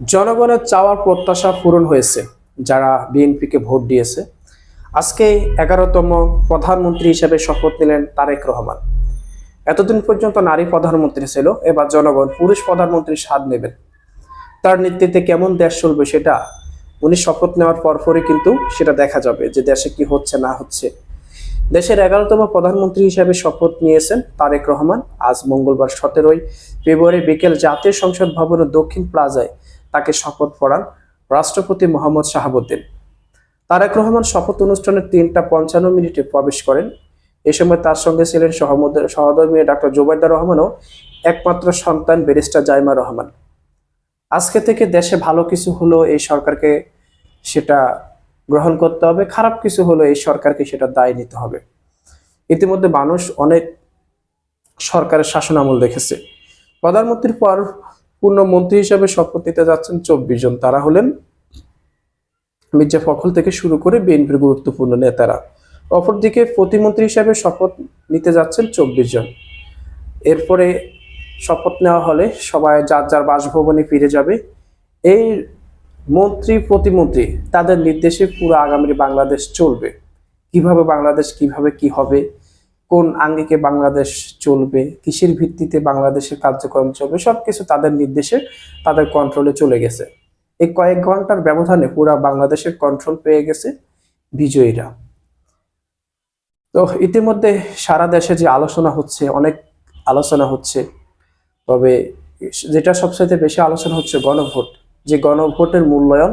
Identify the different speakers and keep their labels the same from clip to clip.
Speaker 1: জনগণের চাওয়ার প্রত্যাশা পূরণ হয়েছে, যারা বিএনপিকে ভোট দিয়েছে। আজকে এগারোতম প্রধানমন্ত্রী হিসেবে শপথ নিলেন তারেক রহমান। এতদিন পর্যন্ত নারী প্রধানমন্ত্রী ছিল, এবার জনগণ পুরুষ প্রধানমন্ত্রীর স্বাদ নেবেন। তার নেতৃত্বে কেমন দেশ চলবে সেটা উনি শপথ নেওয়ার পরপরই কিন্তু সেটা দেখা যাবে যে দেশে কি হচ্ছে, না হচ্ছে। দেশের এগারোতম প্রধানমন্ত্রী হিসেবে শপথ নিয়েছেন তারেক রহমান। আজ মঙ্গলবার সতেরোই ফেব্রুয়ারি বিকেল জাতীয় সংসদ ভবনের দক্ষিণ প্লাজায় তাকে শপথ পড়ান রাষ্ট্রপতি মোহাম্মদ শাহাবুদ্দিন। তারেক রহমান শপথ অনুষ্ঠানের তিনটা পঞ্চান্ন মিনিটে প্রবেশ করেন। এ সময় তার সঙ্গে ছিলেন সহমদের সহধর্মী ডাক্তার জোবাইদা রহমান ও একমাত্র সন্তান ব্যারিস্টার জাইমা রহমান। আজকে থেকে দেশে ভালো কিছু হলো এই সরকারকে সেটা গ্রহণ করতে হবে, খারাপ কিছু হলো এই সরকারকে সেটা দায় নিতে হবে। ইতিমধ্যে মানুষ অনেক সরকারের শাসন আমল দেখেছে। প্রধানমন্ত্রীর পর পূর্ণ মন্ত্রী হিসেবে শপথ নিতে যাচ্ছেন চব্বিশ জন। তারা হলেন মির্জা ফখল থেকে শুরু করে বিএনপির গুরুত্বপূর্ণ নেতারা। অপরদিকে প্রতিমন্ত্রী হিসাবে শপথ নিতে যাচ্ছেন চব্বিশ জন। এরপরে শপথ নেওয়া হলে সবাই যার যার বাসভবনে ফিরে যাবে। এই মন্ত্রী, প্রতিমন্ত্রী, তাদের নির্দেশে পুরো আগামী বাংলাদেশ চলবে। কীভাবে বাংলাদেশ, কীভাবে কি হবে কোন আঙ্গিকে বাংলাদেশ চলবে, কিসের ভিত্তিতে বাংলাদেশের কার্যক্রম চলবে, সবকিছু তাদের নির্দেশে, তাদের কন্ট্রোলে চলে গেছে। এই কয়েক ঘণ্টার ব্যবধানে পুরো বাংলাদেশের কন্ট্রোল পেয়ে গেছে বিজয়ীরা। তো ইতিমধ্যে সারা দেশে যে আলোচনা হচ্ছে, অনেক আলোচনা হচ্ছে, তবে যেটা সবচাইতে বেশি আলোচনা হচ্ছে গণভোট। যে গণভোটের মূল্যায়ন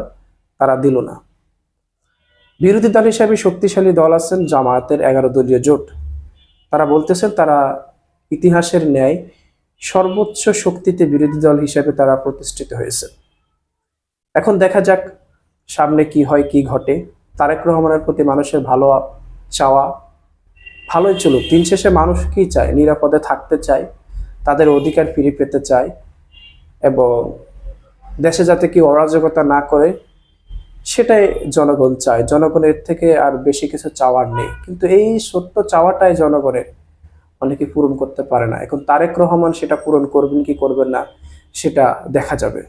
Speaker 1: তারা দিল না। বিরোধী দল হিসাবে শক্তিশালী দল আছেন জামায়াতের এগারো দলীয় জোট। তারা বলতেছেন তারা ইতিহাসের ন্যায় সর্বোচ্চ শক্তিতে বিরোধী দল হিসেবে তারা প্রতিষ্ঠিত হয়েছে। এখন দেখা যাক সামনে কি হয়, কি ঘটে। তারেক রহমানের প্রতি মানুষের ভালো চাওয়া ভালোই চলুক। দিন শেষে মানুষ কি চায়? নিরাপদে থাকতে চায়? তাদের অধিকার ফিরে পেতে চায়? এবং দেশে যাতে কি অরাজকতা না করে সেটাই জনগণ চায়। জনগণের থেকে আর বেশি কিছু চাওয়ার নেই। কিন্তু এই সত্য চাওয়াটাই জনগণের অনেকে পূরণ করতে পারে না। এখন তারেক রহমান সেটা পূরণ করবেন কি করবেন না, সেটা দেখা যাবে।